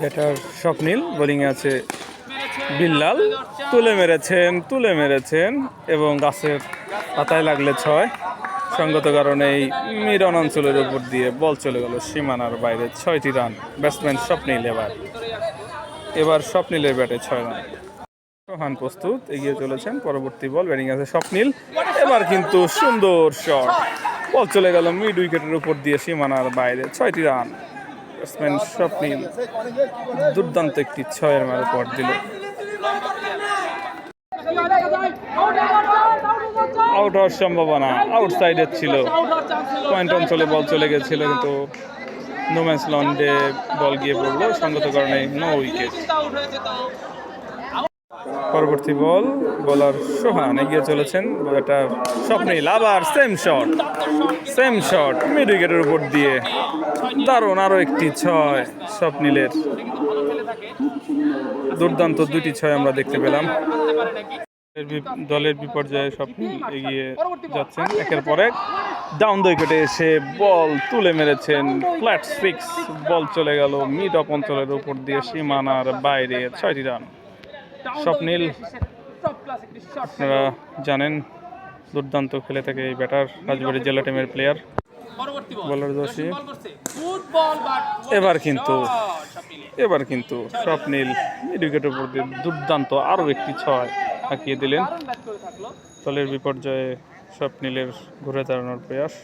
Batter স্বপ্নীল, বোলিংয়ে আছে বিল্লাল। তুলে মেরেছেন তুলে মেরেছেন এবং গাছের পাতায় লাগলে ছয়। সঙ্গত কারণে এই মিরন অঞ্চলের উপর দিয়ে বল চলে গেল সীমানার বাইরে। ছয়টি রান, ব্যাটসম্যান স্বপ্নীল এবার। এবার স্বপ্নীলের ব্যাটে ছয় রান। সোহান প্রস্তুত, এগিয়ে চলেছেন, পরবর্তী বল, ব্যাটিং আছে স্বপ্নীল। এবার কিন্তু সুন্দর শট। বল চলে গেল মিড উইকেটের উপর দিয়ে সীমানার বাইরে। ছয়টি রান। ব্যাটসম্যান স্বপ্নীল দুর্দান্ত একটি ছয়ের মার পর দিল। আউট হওয়ার সম্ভাবনা আউটসাইডের ছিল। পয়েন্ট অঞ্চলে বল চলে গেছিল, কিন্তু নোম্যান্স লন্ডে বল গিয়ে পড়ল। সঙ্গত কারণে নো উইকেট পরবর্তী বল বলার সোহান এগিয়ে চলেছেন। এটা স্বপ্নীল আবার same shot same shot mid উইকেটের উপর দিয়ে দারুণ আরও একটি ছয় স্বপ্নীলের। দুর্দান্ত দুটি ছয় আমরা দেখতে পেলাম। দলের বিপর্যয়ে স্বপ্নীল এগিয়ে যাচ্ছেন। একের পর এক ডাউন উইকেটে এসে বল তুলে মেরেছেন। ফ্ল্যাট সিক্স বল চলে গেল মিড অফ অঞ্চলের উপর দিয়ে সীমানার বাইরে ছয়টি রান স্বপ্নীল, আপনারা জানেন, দুর্দান্ত খেলে থাকে এই ব্যাটার রাজবাড়ী জেলা টিমের প্লেয়ার দোষী। এবার কিন্তু এবার কিন্তু স্বপ্নীল উইকেটের উপর দিয়ে দুর্দান্ত আরও একটি ছয় হাঁকিয়ে দিলেন। দলের বিপর্যয়ে স্বপ্নীলের ঘুরে দাঁড়ানোর প্রয়াস।